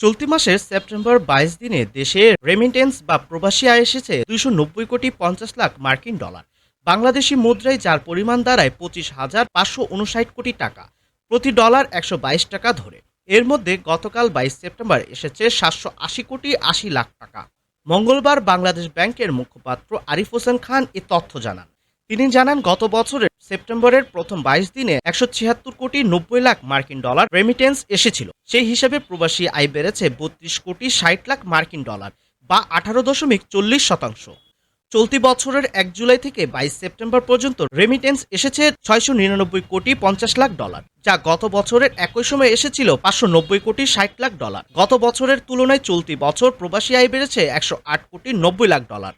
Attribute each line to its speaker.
Speaker 1: চলতি মাসের সেপ্টেম্বর বাইশ দিনে দেশে রেমিটেন্স বা প্রবাসী আয় এসেছে দুইশো নব্বই কোটি পঞ্চাশ লাখ মার্কিন ডলার। বাংলাদেশি মুদ্রায় যার পরিমাণ দাঁড়ায় পঁচিশ হাজার পাঁচশো উনষাট কোটি টাকা, প্রতি ডলার একশো বাইশ টাকা ধরে। এর মধ্যে গতকাল বাইশ সেপ্টেম্বর এসেছে সাতশো আশি কোটি আশি লাখ টাকা। মঙ্গলবার বাংলাদেশ ব্যাংকের মুখপাত্র আরিফ হোসেন খান এ তথ্য জানান। তিনি জানান, গত বছরের সেপ্টেম্বরের প্রথম বাইশ দিনে একশো ছিয়াত্তর কোটি নব্বই লাখ মার্কিন ডলার রেমিটেন্স এসেছিল। সেই হিসাবে প্রবাসী আয় বেড়েছে বত্রিশ কোটি ষাট লাখ মার্কিন ডলার বা আঠারো দশমিক চল্লিশ শতাংশ। চলতি বছরের এক জুলাই থেকে বাইশ সেপ্টেম্বর পর্যন্ত রেমিটেন্স এসেছে ছয়শো নিরানব্বই কোটি পঞ্চাশ লাখ ডলার, যা গত বছরের একই সময় এসেছিল পাঁচশো নব্বই কোটি ষাট লাখ ডলার। গত বছরের তুলনায় চলতি বছর প্রবাসী আয় বেড়েছে একশো আট কোটি নব্বই লাখ ডলার।